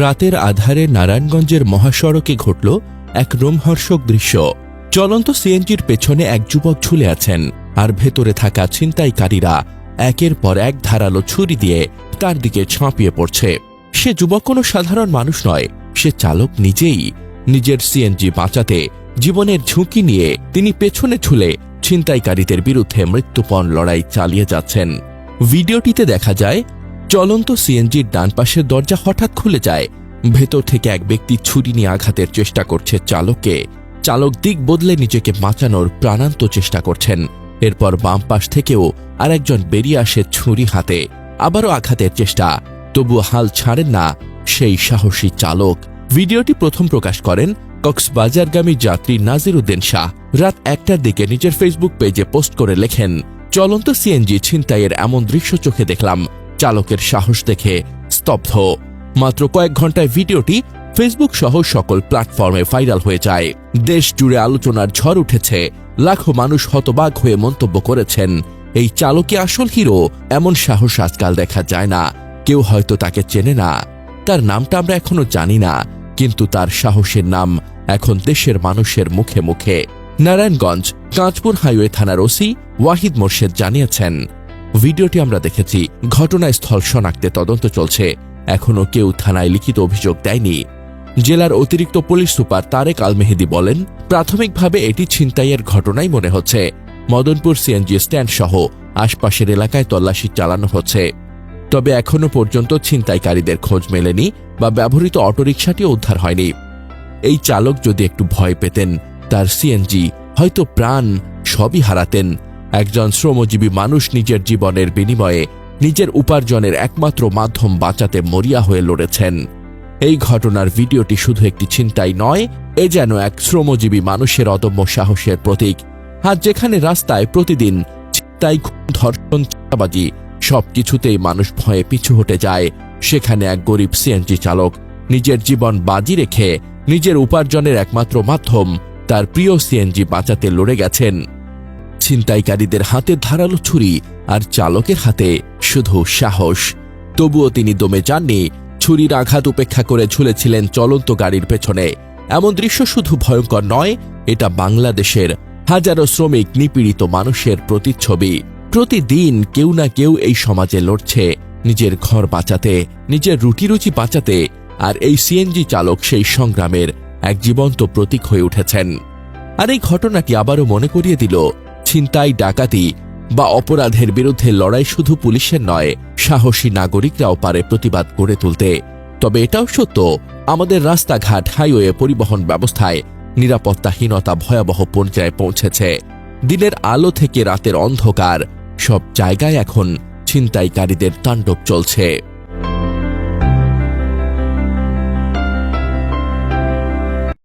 রাতের আধারে নারায়ণগঞ্জের মহাসড়কে ঘটল এক রোমহর্ষক দৃশ্য। চলন্ত সিএনজির পেছনে এক যুবক ঝুলে আছেন। আর ভেতরে থাকা ছিনতাইকারীরা একের পর এক ধারালো ছুরি দিয়ে তার দিকে ঝাঁপিয়ে পড়ছে। সে যুবক কোনো সাধারণ মানুষ নয়, সে চালক নিজেই। নিজের সিএনজি বাঁচাতে জীবনের ঝুঁকি নিয়ে তিনি পেছনে ঝুলে ছিনতাইকারীদের বিরুদ্ধে মৃত্যুপণ লড়াই চালিয়ে যাচ্ছেন। ভিডিওটিতে দেখা যায়, চলন্ত সিএনজির ডান পাশের দরজা হঠাৎ খুলে যায়। ভেতর থেকে এক ব্যক্তি ছুরি নিয়ে আঘাতের চেষ্টা করছে চালককে। চালক দিক বদলে নিজেকে বাঁচানোর প্রাণান্ত চেষ্টা করছেন। এরপর বাম পাশ থেকেও আরেকজন বেরিয়ে আসে ছুরি হাতে। আবারও আঘাতের চেষ্টা। তবুও হাল ছাড়েন না সেই সাহসী চালক। ভিডিওটি প্রথম প্রকাশ করেন কক্সবাজারগামী যাত্রী নাজির উদ্দিন শাহ। রাত একটার দিকে নিজের ফেসবুক পেজে পোস্ট করে লেখেন চলন্ত সিএনজি ছিনতাইয়ের এমন দৃশ্য চোখে দেখলাম। চালকের সাহস দেখে স্তব্ধ। মাত্র কয়েক ঘন্টায় ভিডিওটি ফেসবুক সহ সকল প্ল্যাটফর্মে ভাইরাল হয়ে যায়। দেশ জুড়ে আলোচনার ঝড় উঠেছে। লাখো মানুষ হতবাক হয়ে মন্তব্য করেছেন। এই চালকে আসল হিরো, এমন সাহস আজকাল দেখা যায় না। কেউ হয়তো তাকে চেনে না। তার নামটা আমরা এখনও জানি না, কিন্তু তার সাহসের নাম এখন দেশের মানুষের মুখে মুখে। নারায়ণগঞ্জ, কাঁচপুর হাইওয়ে থানার ওসি ওয়াহিদ মোর্শেদ জানিয়েছেন, ভিডিওটি আমরা দেখেছি। ঘটনাস্থল শনাক্তে তদন্ত চলছে। এখনও কেউ থানায় লিখিত অভিযোগ দেয়নি। জেলার অতিরিক্ত পুলিশ সুপার তারেক আল মেহেদি বলেন, প্রাথমিকভাবে এটি ছিনতাইয়ের ঘটনাই মনে হচ্ছে। মদনপুর সিএনজি স্ট্যান্ড সহ আশপাশের এলাকায় তল্লাশি চালানো হচ্ছে। তবে এখনও পর্যন্ত ছিনতাইকারীদের খোঁজ মেলেনি বা ব্যবহৃত অটোরিকশাটিও উদ্ধার হয়নি। এই চালক যদি একটু ভয় পেতেন তার সিএনজি হয়তো প্রাণ সবই হারাতেন। একজন শ্রমজীবী মানুষ নিজের জীবনের বিনিময়ে নিজের উপার্জনের একমাত্র মাধ্যম বাঁচাতে মরিয়া হয়ে লড়েছেন। এই ঘটনার ভিডিওটি শুধু একটি ছিনতাই নয়, এ যেন এক শ্রমজীবী মানুষের অদম্য সাহসের প্রতীক। আর যেখানে রাস্তায় প্রতিদিন ছিনতাই ধর্ষণ, চাঁদাবাজি সবকিছুতেই মানুষ ভয়ে পিছু হটে যায়, সেখানে এক গরিব সিএনজি চালক নিজের জীবন বাজি রেখে নিজের উপার্জনের একমাত্র মাধ্যম তার প্রিয় সিএনজি বাঁচাতে লড়ে গেছেন। ছিনতাইকারীদের হাতে ধারালো ছুরি আর চালকের হাতে শুধু সাহস। তবুও তিনি দমে যাননি, ছুরির আঘাত উপেক্ষা করে ঝুলেছিলেন চলন্ত গাড়ির পেছনে। এমন দৃশ্য শুধু ভয়ঙ্কর নয়, এটা বাংলাদেশের হাজারো শ্রমিক নিপীড়িত মানুষের প্রতিচ্ছবি। প্রতিদিন কেউ না কেউ এই সমাজে লড়ছে নিজের ঘর বাঁচাতে, নিজের রুটিরুচি বাঁচাতে, আর এই সিএনজি চালক সেই সংগ্রামের এক জীবন্ত প্রতীক হয়ে উঠেছেন। আর এই ঘটনাটি আবারও মনে করিয়ে দিল ছিনতাই, ডাকাতি বা অপরাধের বিরুদ্ধে লড়াই শুধু পুলিশের নয়, সাহসী নাগরিকরাও পারে প্রতিবাদ গড়ে তুলতে। তবে এটাও সত্য, আমাদের রাস্তাঘাট, হাইওয়ে পরিবহন ব্যবস্থায় নিরাপত্তাহীনতা ভয়াবহ পর্যায়ে পৌঁছেছে। দিনের আলো থেকে রাতের অন্ধকার, সব জায়গায় এখন ছিনতাইকারীদের তাণ্ডব চলছে।